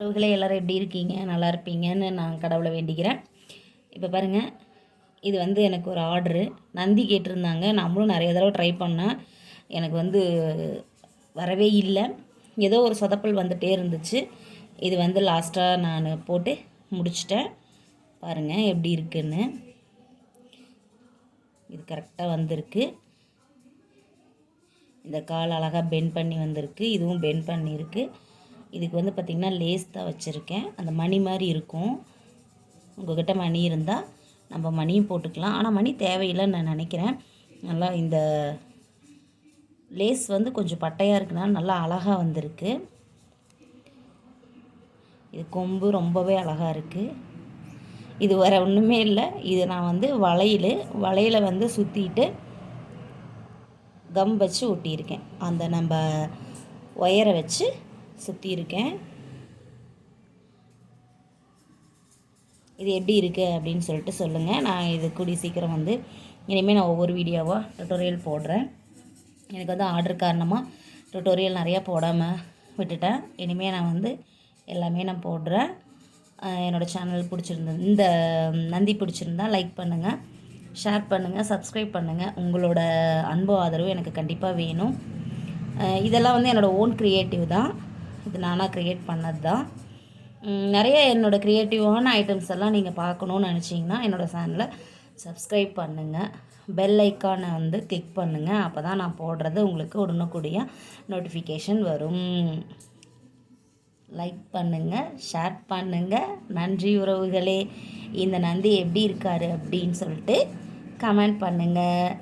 உறவுகளே எல்லோரும் எப்படி இருக்கீங்க? நல்லா இருப்பீங்கன்னு நான் கடவுளை வேண்டிக்கிறேன். இப்போ பாருங்கள் இது வந்து எனக்கு ஒரு ஆர்டரு நந்தி கேட்டிருந்தாங்க. நம்மளும் நிறைய தடவை ட்ரை பண்ணேன். எனக்கு வந்து வரவே இல்லை. ஏதோ ஒரு சொதப்பல் வந்துகிட்டே இருந்துச்சு. இது வந்து லாஸ்ட்டாக நான் போட்டு முடிச்சிட்டேன். பாருங்கள் எப்படி இருக்குன்னு. இது கரெக்டாக வந்திருக்கு. இந்த கால் அழகாக பெண்ட் பண்ணி வந்திருக்கு. இதுவும் பெண்ட் பண்ணியிருக்கு. இதுக்கு வந்து பார்த்திங்கன்னா லேஸ் தான் வச்சுருக்கேன். அந்த மணி மாதிரி இருக்கும். உங்கள்கிட்ட மணி இருந்தால் நம்ம மணியும் போட்டுக்கலாம். ஆனால் மணி தேவையில்லைன்னு நான் நினைக்கிறேன். நல்லா இந்த லேஸ் வந்து கொஞ்சம் பட்டையாக இருக்குனால நல்லா அழகாக வந்திருக்கு. இது கொம்பு ரொம்பவே அழகாக இருக்குது இது வேறு ஒன்றுமே இல்லை. இது நான் வந்து வளையல். வளையலை வந்து சுற்றிட்டு கம் வச்சு ஒட்டியிருக்கேன். அந்த நம்ம ஒயரை வச்சு சுற்றி இருக்கேன் இது எப்படி இருக்குது அப்படின்னு சொல்லிட்டு சொல்லுங்கள் நான் இது கூடி சீக்கிரம் வந்து இனிமேல் நான் ஒவ்வொரு வீடியோவாக டுட்டோரியல் போடுறேன். எனக்கு வந்து ஆர்டர் காரணமாக டுட்டோரியல் நிறையா போடாமல் விட்டுட்டேன். இனிமேல் நான் வந்து எல்லாமே நான் போடுறேன். என்னோடய சேனல் பிடிச்சிருந்தது இந்த நந்தி பிடிச்சிருந்தா லைக் பண்ணுங்கள் ஷேர் பண்ணுங்கள் சப்ஸ்கிரைப் பண்ணுங்கள் உங்களோட அன்பு ஆதரவு எனக்கு கண்டிப்பாக வேணும். இதெல்லாம் வந்து என்னோடய ஓன் க்ரியேட்டிவ் தான். இது நானாக க்ரியேட் பண்ணது தான் நிறைய என்னோடய க்ரியேட்டிவான ஐட்டம்ஸ் எல்லாம் நீங்கள் பார்க்கணுன்னு நினச்சிங்கன்னா என்னோடய சேனலை சப்ஸ்கிரைப் பண்ணுங்கள் பெல் ஐக்கானை வந்து கிளிக் பண்ணுங்கள் அப்போ தான் நான் போடுறது உங்களுக்கு உடனுக்குடிய நோட்டிஃபிகேஷன் வரும். லைக் பண்ணுங்கள் ஷேர் பண்ணுங்கள் நன்றி உறவுகளே. இந்த நந்தி எப்படி இருக்காரு அப்படின்னு சொல்லிட்டு கமெண்ட் பண்ணுங்கள்